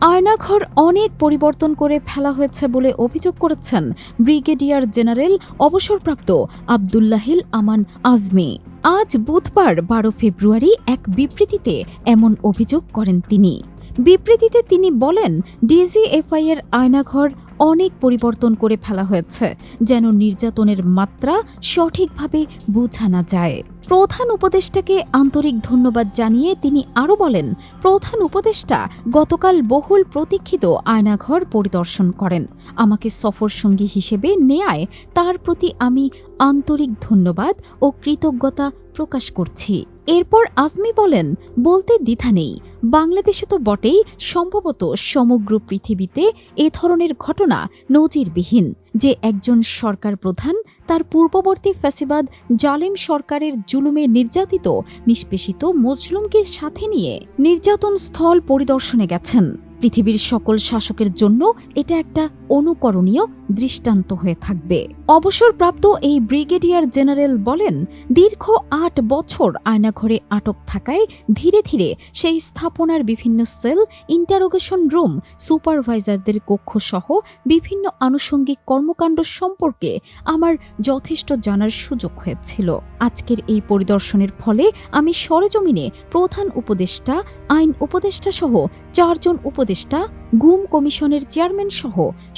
আয়নাঘর অনেক পরিবর্তন করে ফেলা হয়েছে বলে অভিযোগ করেছেন ব্রিগেডিয়ার জেনারেল অবসরপ্রাপ্ত আবদুল্লাহিল আমান আজমি। আজ বুধবার বারো ফেব্রুয়ারি এক বিবৃতিতে এমন অভিযোগ করেন তিনি। বিবৃতিতে তিনি বলেন, ডিজিএফআই এর আয়নাঘর অনেক পরিবর্তন করে ফেলা হয়েছে, যেন নির্যাতনের মাত্রা সঠিকভাবে বোঝা না যায়। প্রধান উপদেষ্টাকে আন্তরিক ধন্যবাদ জানিয়ে তিনি আরও বলেন, প্রধান উপদেষ্টা গতকাল বহুল প্রতীক্ষিত আয়নাঘর পরিদর্শন করেন। আমাকে সফর সঙ্গী হিসেবে নেয়ায় তার প্রতি আমি আন্তরিক ধন্যবাদ ও কৃতজ্ঞতা প্রকাশ করছি। এরপর আজমি বলেন, বলতে দ্বিধা নেই। বাংলাদেশে তো বটেই সম্ভবত সমগ্র পৃথিবীতে এ ধরনের ঘটনা নজিরবিহীন। যে একজন সরকার প্রধান তার পূর্ববর্তী ফ্যাসিবাদ জালেম সরকারের জুলুমে নির্যাতিত, নিষ্পেষিত মজলুমকে সাথে নিয়ে নির্যাতন স্থল পরিদর্শনে গেছেন। পৃথিবীর সকল শাসকের জন্য এটা একটা অনুকরণীয় দৃষ্টান্ত হয়ে থাকবে। অবসরপ্রাপ্ত এই ব্রিগেডিয়ার জেনারেল বলেন, দীর্ঘ আট বছর আয়নাঘরে আটক থাকায় ধীরে ধীরে সেই স্থাপনার বিভিন্ন সেল, ইন্টারোগেশন রুম, সুপারভাইজারদের কক্ষ সহ বিভিন্ন আনুষঙ্গিক কর্মকাণ্ড সম্পর্কে আমার যথেষ্ট জানার সুযোগ হয়েছিল। আজকের এই পরিদর্শনের ফলে আমি সরেজমিনে প্রধান উপদেষ্টা, আইন উপদেষ্টা সহ চারজন উপদেষ্টা, গুম কমিশনের চেয়ারম্যান সহ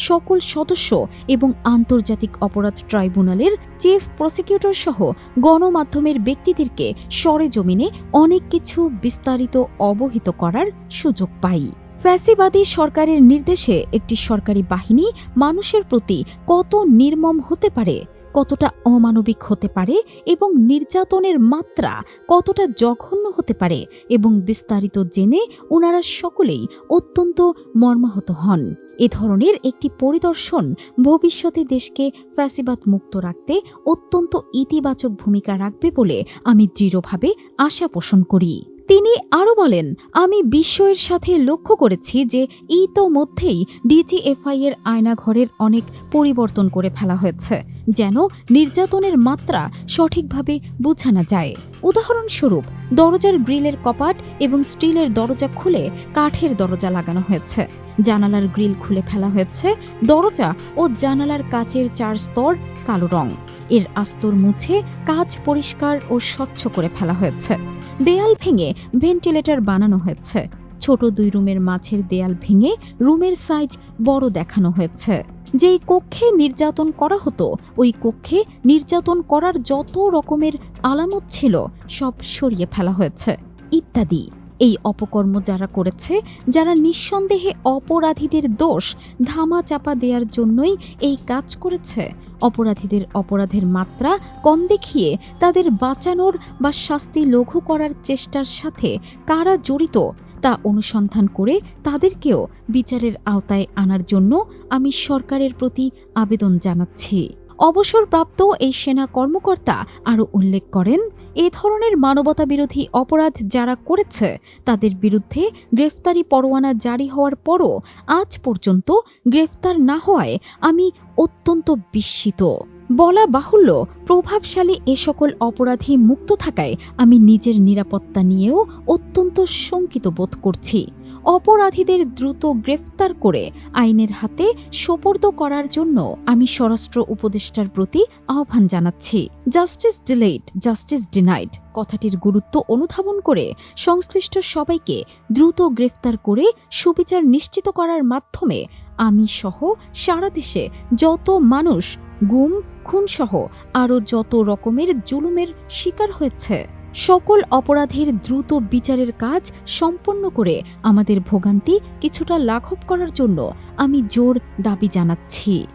সকল সদস্য এবং আন্তর্জাতিক অপরাধ ট্রাইব্যুনালের চিফ প্রসিকিউটর সহ গণমাধ্যমের ব্যক্তিদেরকে সরেজমিনে অনেক কিছু বিস্তারিত অবহিত করার সুযোগ পাই। ফ্যাসিবাদী সরকারের নির্দেশে একটি সরকারি বাহিনী মানুষের প্রতি কত নির্মম হতে পারে কতটা অমানবিক হতে পারে এবং নির্যাতনের মাত্রা কতটা জঘন্য হতে পারে এবং বিস্তারিত জেনে ওনারা সকলেই অত্যন্ত মর্মাহত হন। এ ধরনের একটি পরিদর্শন ভবিষ্যতে দেশকে ফ্যাসিবাদ মুক্ত রাখতে অত্যন্ত ইতিবাচক ভূমিকা রাখবে বলে আমি দৃঢ়ভাবে আশা পোষণ করি। তিনি আরও বলেন, আমি বিস্ময়ের সাথে লক্ষ্য করেছি যে ইতোমধ্যেই ডিজিএফআই এর আয়নাঘরের অনেক পরিবর্তন করে ফেলা হয়েছে, যেন নির্যাতনের মাত্রা সঠিকভাবে বোঝানো যায়। উদাহরণস্বরূপ, দরজার গ্রিলের কপাট এবং স্টিলের দরজা খুলে কাঠের দরজা লাগানো হয়েছে। জানালার গ্রিল খুলে ফেলা হয়েছে, দরজা ও জানালার কাচের চার স্তর কালো রং। এর আস্তর মুছে কাচ পরিষ্কার ও স্বচ্ছ করে ফেলা হয়েছে। দেয়াল ভেঙে ভেন্টিলেটর বানানো হয়েছে। ছোট দুই রুমের মাছের দেয়াল ভেঙে রুমের সাইজ বড় দেখানো হয়েছে। যেই কক্ষে নির্যাতন করা হতো, ওই কক্ষে নির্যাতন করার যত রকমের আলামত ছিল, সব সরিয়ে ফেলা হয়েছে। ইত্যাদি। এই অপকর্ম যারা করেছে, যারা নিঃসন্দেহে অপরাধীদের দোষ ধামা চাপা দেওয়ার জন্যই এই কাজ করেছে। অপরাধীদের অপরাধের মাত্রা কম দেখিয়ে তাদের বাঁচানোর বা শাস্তি লঘু করার চেষ্টার সাথে কারা জড়িত, তা অনুসন্ধান করে তাদেরকেও বিচারের আওতায় আনার জন্য আমি সরকারের প্রতি আবেদন জানাচ্ছি। অবসরপ্রাপ্ত এই সেনা কর্মকর্তা আরও উল্লেখ করেন এ ধরনের মানবতাবিরোধী অপরাধ যারা করেছে, তাদের বিরুদ্ধে গ্রেফতারি পরোয়ানা জারি হওয়ার পরও আজ পর্যন্ত গ্রেফতার না হওয়ায় আমি অত্যন্ত বিস্মিত। বলা বাহুল্য, প্রভাবশালী এ সকল অপরাধী মুক্ত থাকায় আমি নিজের নিরাপত্তা নিয়েও অত্যন্ত শঙ্কিত বোধ করছি। অপরাধীদের দ্রুত গ্রেফতার করে আইনের হাতে সোপর্দ করার জন্য আমি স্বরাষ্ট্র উপদেষ্টার প্রতি আহ্বান জানাচ্ছি। জাস্টিস ডিলেইড জাস্টিস ডিনাইড কথাটির গুরুত্ব অনুধাবন করে সংশ্লিষ্ট সবাইকে দ্রুত গ্রেফতার করে সুবিচার নিশ্চিত করার মাধ্যমে আমি সহ সারা দেশে যত মানুষ, গুম, খুনসহ আরও যত রকমের জুলুমের শিকার হয়েছে। সকল অপরাধের দ্রুত বিচারের কাজ সম্পন্ন করে আমাদের ভোগান্তি কিছুটা লাঘব করার জন্য আমি জোর দাবি জানাচ্ছি।